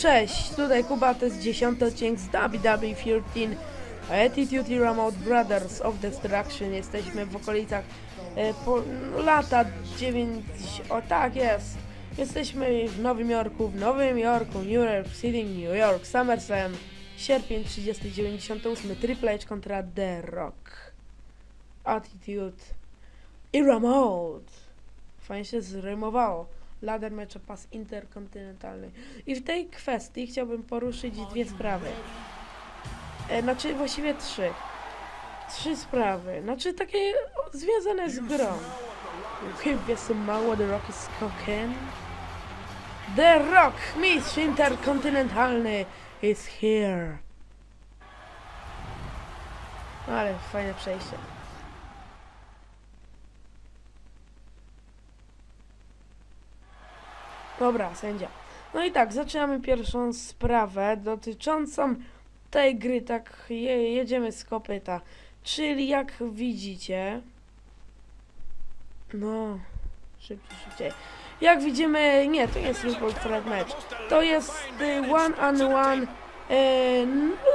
Cześć, tutaj Kuba, to jest dziesiąty odcinek z WWE 13 Attitude Era Mode Brothers of Destruction. Jesteśmy w okolicach e, po, no, lata 9... O tak jest! Jesteśmy w Nowym Jorku, w Nowym Jorku, New York City, New York, SummerSlam, sierpień 30, 98, Triple H kontra The Rock. Attitude Era Mode. Fajnie się zrymowało. Ladder Match o pas interkontynentalny. I w tej kwestii chciałbym poruszyć dwie sprawy. E, znaczy właściwie trzy. Trzy sprawy. Znaczy takie związane z grą. Chyba some mało The Rock is cooking. The Rock, mistrz interkontynentalny, is here. Ale fajne przejście. Dobra, sędzia. No i tak, zaczynamy pierwszą sprawę dotyczącą tej gry, tak je, jedziemy z kopyta. Czyli jak widzicie... No, szybciej, szybciej. Jak widzimy, nie, to nie jest Triple Threat Match. To jest y, one on one y,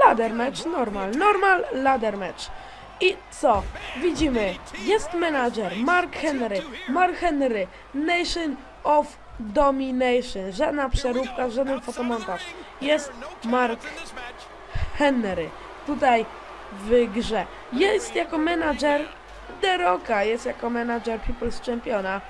ladder match, normal, normal ladder match. I co? Widzimy, jest menadżer Mark Henry, Mark Henry, Nation of Domination, żadna przeróbka, żaden fotomontaż. Jest Mark Henry, tutaj w grze. Jest jako menadżer The Rocka, jest jako menadżer People's Championa,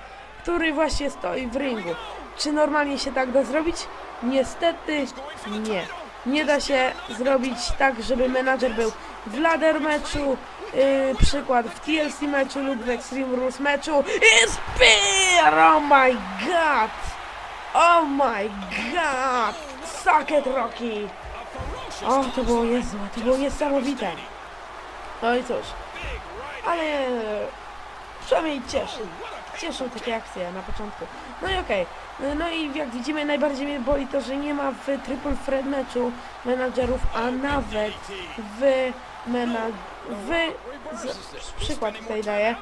który właśnie stoi w ringu. Czy normalnie się tak da zrobić? Niestety nie. Nie da się zrobić tak, żeby menadżer był w ladder meczu, yy, przykład w TLC meczu lub w Extreme Rules meczu. I spear! Oh my god! Oh my god! Suck it, Rocky! O, to było niezłe, to było niesamowite. No i cóż, ale przynajmniej cieszy. Cieszą takie akcje na początku. No i okej. No i jak widzimy, najbardziej mnie boli to, że nie ma w Triple Threat meczu menadżerów, a nawet w mena... w... Przykład tutaj daję.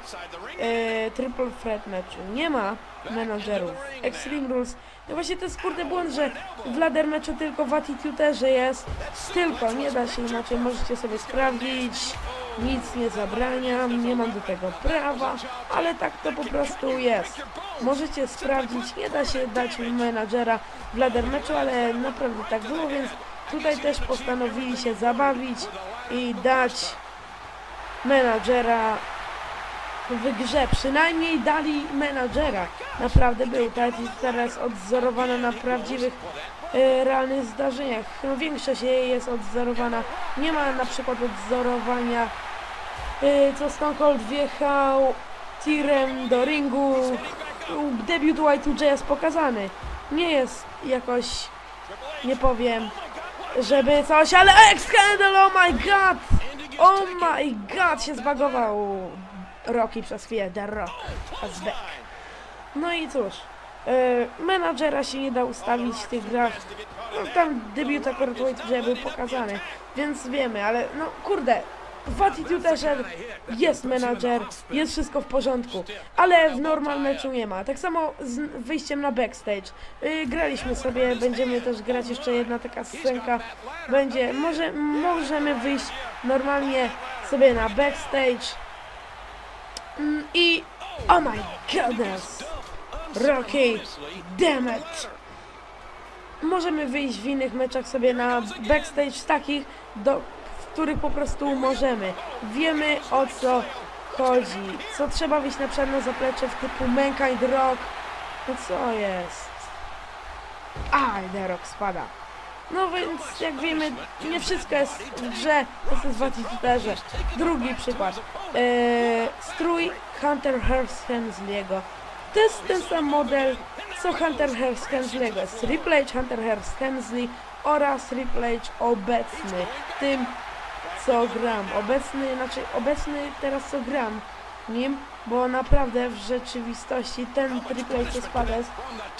E, triple Threat meczu nie ma menadżerów. Extreme Rules. No właśnie to jest kurde błąd, że w ladder meczu tylko w Attituderze jest. Tylko, nie da się inaczej, możecie sobie sprawdzić. Nic nie zabraniam, nie mam do tego prawa, ale tak to po prostu jest. Możecie sprawdzić, nie da się dać menadżera w ladder meczu, ale naprawdę tak było, więc tutaj też postanowili się zabawić i dać menadżera w grze. Przynajmniej dali menadżera. Naprawdę był. Ta jest teraz odzorowana na prawdziwych, e, realnych zdarzeniach. No, większość jej jest odzorowana. Nie ma na przykład odzorowania, co Stone Cold wjechał tirem do ringu. Debiut Y2J jest pokazany. Nie jest jakoś, nie powiem, żeby coś, ale X-Handle, oh my god! Oh my god, się zbagował Rocky przez chwilę, The Rock has back. No i cóż, e, menadżera się nie da ustawić w tych grach. No tam debiut akurat Y2J był pokazany, więc wiemy, ale no kurde, w Attituderze jest menadżer, jest wszystko w porządku, ale w normal meczu nie ma. Tak samo z wyjściem na backstage. Yy, graliśmy sobie, będziemy też grać jeszcze jedna taka scenka. Będzie, może, możemy wyjść normalnie sobie na backstage. Mm, I, oh my goodness, Rocky, damn it. Możemy wyjść w innych meczach sobie na backstage takich, do w których po prostu możemy. Wiemy o co chodzi. Co trzeba wyjść na na zaplecze w typu Mankind Rock. No co jest? The Rock spada. No więc jak wiemy, nie wszystko jest w grze, to jest w Attituderze. Drugi przykład. Eee, strój Hunter Hearst Hensley'ego. To jest ten sam model, co Hunter Hearst Hensley'ego. Jest H Hunter Hearst Hensley oraz H obecny. Tym co gram. Obecny, znaczy obecny teraz co gram nim, bo naprawdę w rzeczywistości ten Triple H spada jest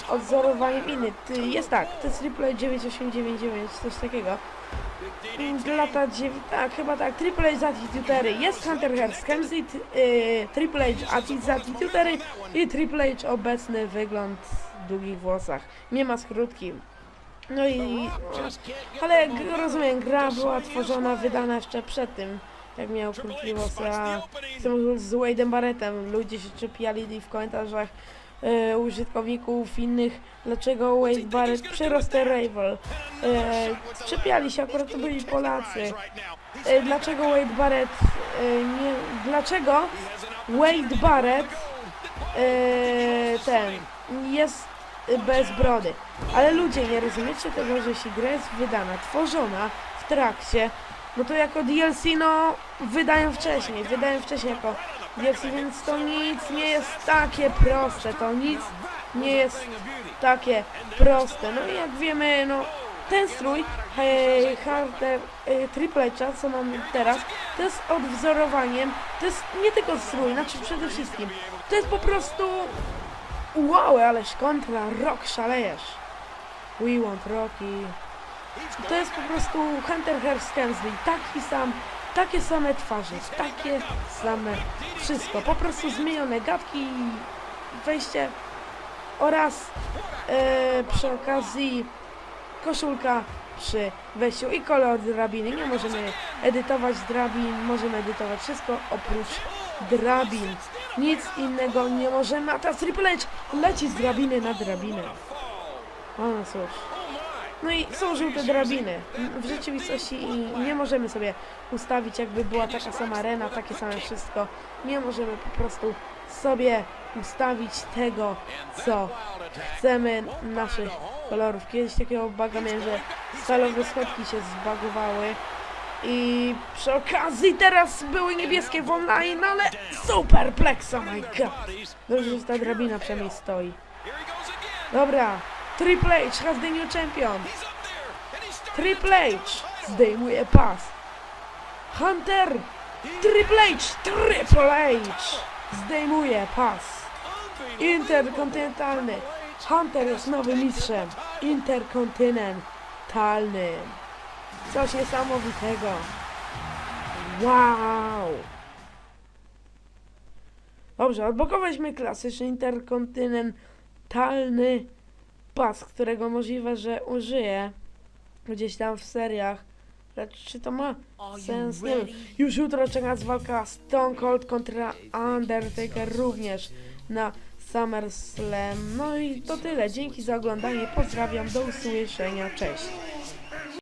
odzorowaniem inny. Jest tak, to jest Triple H 9899, coś takiego. Mm, Lata 9, tak, chyba tak, Triple H z Attitudery, jest Hunter Hearst Hemsley, t- yy, Triple H atti- z Attitudery i Triple H obecny wygląd w długich włosach. Nie ma skrótki. No i... Ale rozumiem, gra była tworzona, wydana jeszcze przed tym, jak miał Krupiwosa z, z Wade'em Barrettem. Ludzie się czepiali w komentarzach e, użytkowników innych, dlaczego Wade Barrett przerost ten rival. E, czepiali się, akurat to byli Polacy. E, dlaczego Wade Barrett nie... Dlaczego Wade Barrett ten jest bez brody. Ale ludzie, nie rozumiecie tego, że jeśli gra jest wydana, tworzona w trakcie, no to jako DLC, no, wydają wcześniej, wydają wcześniej jako DLC, więc to nic nie jest takie proste, to nic nie jest takie proste. No i jak wiemy, no, ten strój, hej, Harder, e, Triple H, co mam teraz, to jest odwzorowaniem, to jest nie tylko strój, znaczy przede wszystkim, to jest po prostu Wow, ależ kontra, Rock szalejesz. We want Rocky. To jest po prostu Hunter Hearst Kensley, taki sam, takie same twarze, takie same wszystko. Po prostu zmienione gadki, wejście oraz e, przy okazji koszulka przy wejściu i kolor drabiny. Nie możemy edytować drabin, możemy edytować wszystko oprócz drabin. Nic innego nie możemy, a teraz Triple H leci z drabiny na drabinę. No cóż. No i są żółte drabiny. W rzeczywistości nie możemy sobie ustawić jakby była taka sama arena, takie same wszystko. Nie możemy po prostu sobie ustawić tego, co chcemy naszych kolorów. Kiedyś takiego baga miałem, że stalowe schodki się zbagowały. I przy okazji teraz były niebieskie w online, ale superplex, oh my god. Dobrze, że ta drabina przynajmniej stoi. Dobra, Triple H has the new champion. Triple H zdejmuje pas. Hunter, Triple H, Triple H zdejmuje pas. Interkontynentalny. Hunter jest nowym mistrzem. Interkontynentalnym. Coś niesamowitego. Wow. Dobrze, odblokowaliśmy klasyczny interkontynentalny pas, którego możliwe, że użyję gdzieś tam w seriach. Lecz czy to ma sens? Nie wiem. Już jutro czeka nas walka Stone Cold kontra Undertaker również na SummerSlam. No i to tyle. Dzięki za oglądanie. Pozdrawiam. Do usłyszenia. Cześć.